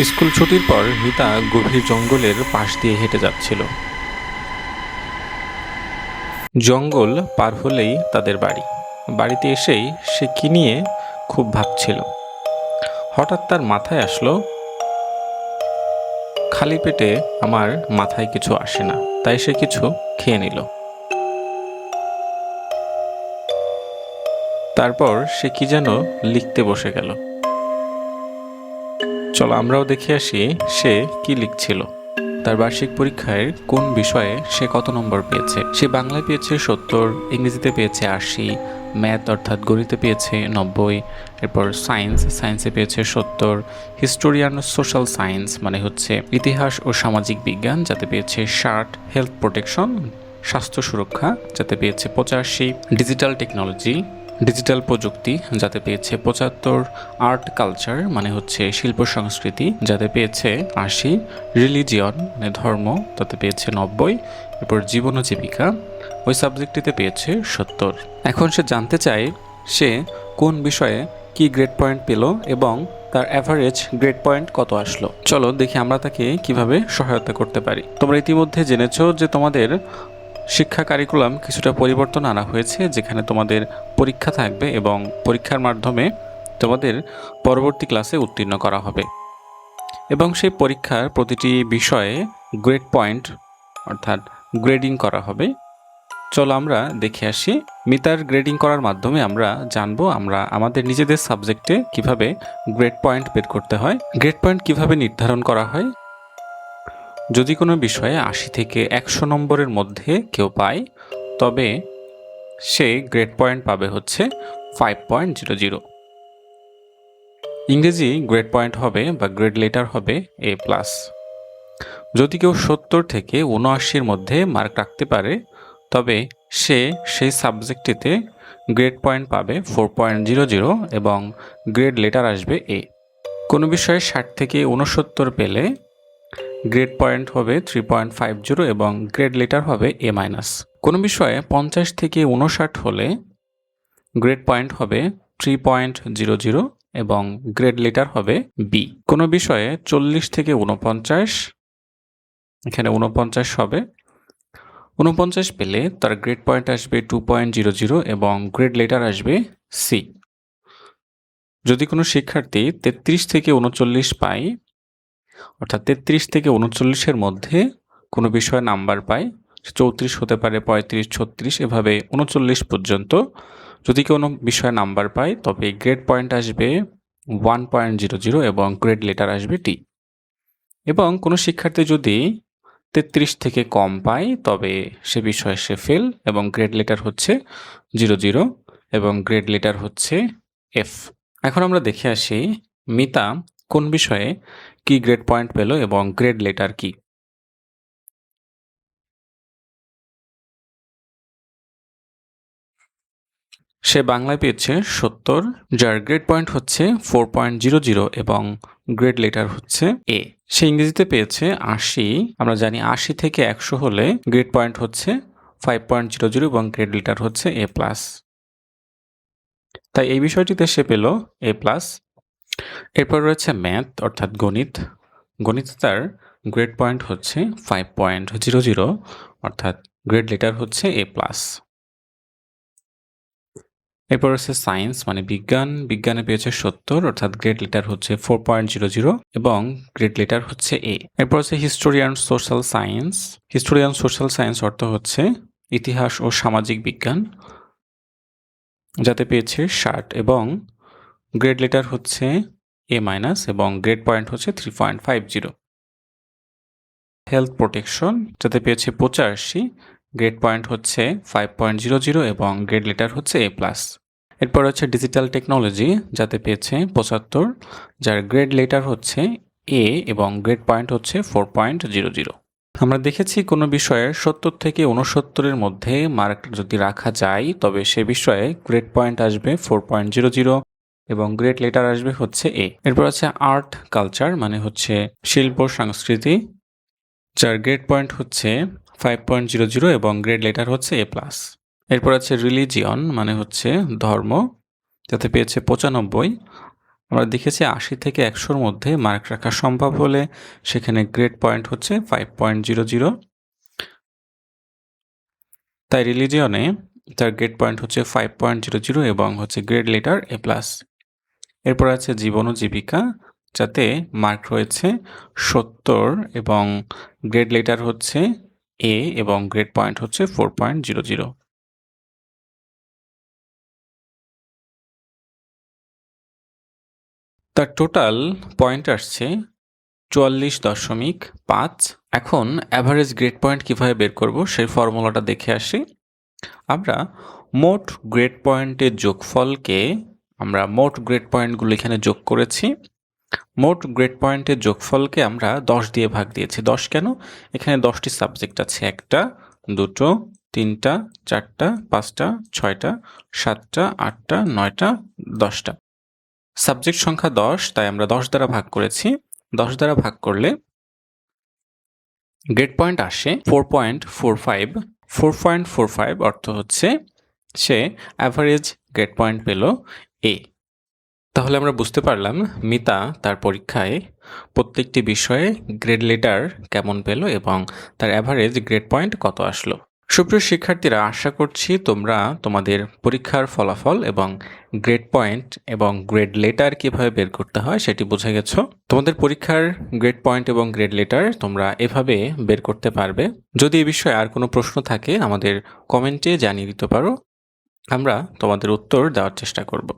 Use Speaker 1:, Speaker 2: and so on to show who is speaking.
Speaker 1: School ছুটির পর মিতা গভীর জঙ্গলের পাশ দিয়ে হেঁটে যাচ্ছিল। জঙ্গল পার হলেই তাদের বাড়ি। বাড়িতে এসেই সে কি নিয়ে খুব ভাবছিল। হঠাৎ তার মাথায় আসলো, খালি পেটে আমার মাথায় কিছু আসে না। তাই সে কিছু খেয়ে নিল। তারপর সে কি যেন লিখতে বসে গেল। চলো আমরাও দেখে আসি সে কি লিখছিল। তার বার্ষিক পরীক্ষায় কোন বিষয়ে সে কত নম্বর পেয়েছে? সে বাংলায় পেয়েছে সত্তর, ইংরেজিতে পেয়েছে আশি, ম্যাথ অর্থাৎ গণিতে পেয়েছে নব্বই, এরপর সায়েন্স, সায়েন্সে পেয়েছে সত্তর হিস্টোরিয়ান সোশ্যাল সায়েন্স মানে হচ্ছে ইতিহাস ও সামাজিক বিজ্ঞান, যাতে পেয়েছে ষাট, হেলথ প্রোটেকশন, স্বাস্থ্য সুরক্ষা, যাতে পেয়েছে পঁচাশি, ডিজিটাল টেকনোলজি ডিজিটাল প্রযুক্তি যাতে পেয়েছে পঁচাত্তর আর্ট কালচার মানে হচ্ছে শিল্প সংস্কৃতি, যাতে পেয়েছে আশি, রিলিজিয়ন মানে ধর্ম, তাতে পেয়েছে নব্বই, এরপর জীবন ও জীবিকা, ওই সাবজেক্টটিতে পেয়েছে সত্তর। এখন সে জানতে চায় সে কোন বিষয়ে কি গ্রেড পয়েন্ট পেল এবং তার অ্যাভারেজ গ্রেড পয়েন্ট কত আসলো। চলো দেখি আমরা তাকে কীভাবে সহায়তা করতে পারি। তোমরা ইতিমধ্যে জেনেছো যে তোমাদের শিক্ষা কারিকুলাম কিছুটা পরিবর্তন আনা হয়েছে, যেখানে তোমাদের পরীক্ষা থাকবে এবং পরীক্ষার মাধ্যমে তোমাদের পরবর্তী ক্লাসে উত্তীর্ণ করা হবে। এবং সেই পরীক্ষার প্রতিটি বিষয়ে গ্রেড পয়েন্ট অর্থাৎ গ্রেডিং করা হবে। চলো আমরা দেখে আসি। মিতার গ্রেডিং করার মাধ্যমে আমরা জানব আমরা আমাদের নিজেদের সাবজেক্টে কীভাবে গ্রেড পয়েন্ট বের করতে হয় গ্রেড পয়েন্ট কীভাবে নির্ধারণ করা হয়। যদি কোনো বিষয়ে আশি থেকে একশো নম্বরের মধ্যে কেউ পায়, তবে সে গ্রেড পয়েন্ট পাবে হচ্ছে ফাইভ পয়েন্ট জিরো জিরো। ইংরেজি গ্রেড পয়েন্ট হবে বা গ্রেড লেটার হবে এ প্লাস। যদি কেউ সত্তর থেকে উনআশির মধ্যে মার্ক রাখতে পারে, তবে সে সেই সাবজেক্টটিতে গ্রেড পয়েন্ট পাবে ফোর পয়েন্ট জিরো জিরো এবং গ্রেড লেটার আসবে এ। কোনো বিষয়ে ষাট থেকে উনসত্তর পেলে গ্রেড পয়েন্ট হবে থ্রি পয়েন্ট ফাইভ জিরো এবং গ্রেড লেটার হবে এ মাইনাস কোনো বিষয়ে পঞ্চাশ থেকে উনষাট হলে গ্রেড পয়েন্ট হবে থ্রি পয়েন্ট জিরো জিরো এবং গ্রেড লেটার হবে বি কোনো বিষয়ে চল্লিশ থেকে উনপঞ্চাশ এখানে উনপঞ্চাশ হবে। উনপঞ্চাশ পেলে তার গ্রেড পয়েন্ট আসবে টু পয়েন্ট জিরো জিরো এবং গ্রেড লেটার আসবে সি যদি কোনো শিক্ষার্থী তেত্রিশ থেকে উনচল্লিশ পায় অর্থাৎ তেত্রিশ থেকে উনচল্লিশের মধ্যে কোনো বিষয়ে নাম্বার পায় চৌত্রিশ হতে পারে, পঁয়ত্রিশ, ছত্রিশ, এভাবে উনচল্লিশ পর্যন্ত যদি কোনো বিষয়ে নাম্বার পায়, তবে গ্রেড পয়েন্ট আসবে ওয়ান পয়েন্ট জিরো জিরো এবং গ্রেড লেটার আসবে টি। এবং কোনো শিক্ষার্থী যদি তেত্রিশ থেকে কম পায়, তবে সে বিষয়ে সে ফেল এবং গ্রেড লেটার হচ্ছে জিরো জিরো এবং গ্রেড লেটার হচ্ছে এফ। এখন আমরা দেখে আসি মিতা কোন বিষয়ে কি গ্রেড পয়েন্ট পেল এবং গ্রেড লেটার কি? সে বাংলায় পেয়েছে সত্তর, যার গ্রেড পয়েন্ট হচ্ছে ফোর পয়েন্ট জিরো জিরো এবং গ্রেড লেটার হচ্ছে এ সে ইংরেজিতে পেয়েছে আশি, আমরা জানি আশি থেকে একশো হলে গ্রেড পয়েন্ট হচ্ছে ফাইভ পয়েন্ট জিরো জিরো এবং গ্রেড লেটার হচ্ছে এ প্লাস তাই এই বিষয়টিতে সে পেল এ প্লাস এরপর রয়েছে ম্যাথ অর্থাৎ গণিত। গণিত তার গ্রেড পয়েন্ট হচ্ছে ফাইভ পয়েন্ট জিরো জিরো অর্থাৎ গ্রেড লেটার হচ্ছে এ প্লাস এরপর হচ্ছে সায়েন্স মানে বিজ্ঞান। বিজ্ঞানে পেয়েছে সত্তর, অর্থাৎ গ্রেড লেটার হচ্ছে ফোর পয়েন্ট জিরো জিরো এবং গ্রেড লেটার হচ্ছে এ এরপর হচ্ছে history and social science history and social science অর্থ হচ্ছে ইতিহাস ও সামাজিক বিজ্ঞান, যাতে পেয়েছে ষাট এবং গ্রেড লেটার হচ্ছে এ মাইনাস এবং গ্রেড পয়েন্ট হচ্ছে three point five zero health protection যাতে পেয়েছে পঁচাশি, গ্রেড পয়েন্ট হচ্ছে ফাইভ পয়েন্ট জিরো জিরো এবং গ্রেড লেটার হচ্ছে এ প্লাস এরপর হচ্ছে ডিজিটাল টেকনোলজি যাতে পেয়েছে পঁচাত্তর, যার গ্রেড লেটার হচ্ছে এ এবং গ্রেড পয়েন্ট হচ্ছে ফোর পয়েন্ট জিরো জিরো আমরা দেখেছি কোনো বিষয়ে সত্তর থেকে উনসত্তরের মধ্যে মার্ক যদি রাখা যায়, তবে সে বিষয়ে গ্রেড পয়েন্ট আসবে ফোর পয়েন্ট জিরো জিরো এবং গ্রেট লেটার আসবে হচ্ছে এ। এরপর আছে আর্ট কালচার মানে হচ্ছে শিল্প, সংস্কৃতি, যার গ্রেড পয়েন্ট হচ্ছে ফাইভ পয়েন্ট জিরো জিরো এবং গ্রেড লেটার হচ্ছে এ প্লাস। এরপর আছে রিলিজিয়ন মানে হচ্ছে ধর্ম, যাতে পেয়েছে পঁচানব্বই। আমরা দেখেছি আশি থেকে একশোর মধ্যে মার্ক রাখা সম্ভব হলে সেখানে গ্রেড পয়েন্ট হচ্ছে ফাইভ পয়েন্ট জিরো জিরো তাই রিলিজিয়নে তার গ্রেড পয়েন্ট হচ্ছে ফাইভ পয়েন্ট জিরো জিরো এবং হচ্ছে গ্রেড লেটার এ প্লাস। এরপর আছে জীবন ও জীবিকা, যাতে মার্ক রয়েছে সত্তর এবং গ্রেড লেটার হচ্ছে এ এবং গ্রেড পয়েন্ট হচ্ছে ফোর পয়েন্ট জিরো জিরো তার টোটাল পয়েন্ট আসছে চুয়াল্লিশ দশমিক পাঁচ। এখন অ্যাভারেজ গ্রেড পয়েন্ট কীভাবে বের করব সেই ফর্মুলাটা দেখে আসি। আমরা মোট গ্রেড পয়েন্টের যোগফলকে আমরা মোট গ্রেড পয়েন্টগুলো এখানে যোগ করেছি। মোট গ্রেড পয়েন্টের যোগফলকে আমরা দশ দিয়ে ভাগ দিয়েছি। দশ কেন? এখানে দশটি সাবজেক্ট আছে। একটা, দুটো, তিনটা, চারটা, পাঁচটা, ছয়টা, সাতটা, আটটা, নয়টা, দশটা। সাবজেক্ট সংখ্যা দশ, তাই আমরা দশ দ্বারা ভাগ করেছি। দশ দ্বারা ভাগ করলে গ্রেড পয়েন্ট আসে four point four five. Four point four five অর্থ হচ্ছে সে অ্যাভারেজ গ্রেড পয়েন্ট পেল। এ তাহলে আমরা বুঝতে পারলাম মিতা তার পরীক্ষায় প্রত্যেকটি বিষয়ে গ্রেড লেটার কেমন পেল এবং তার অ্যাভারেজ গ্রেড পয়েন্ট কত আসলো। সুপ্রিয় শিক্ষার্থীরা, আশা করছি তোমরা তোমাদের পরীক্ষার ফলাফল এবং গ্রেড পয়েন্ট এবং গ্রেড লেটার কীভাবে বের করতে হয় সেটি বুঝে গেছো। তোমাদের পরীক্ষার গ্রেড পয়েন্ট এবং গ্রেড লেটার তোমরা এভাবে বের করতে পারবে। যদি এ বিষয়ে আর কোনো প্রশ্ন থাকে, আমাদের কমেন্টে জানিয়ে দিতে পারো। আমরা তোমাদের উত্তর দেওয়ার চেষ্টা করব।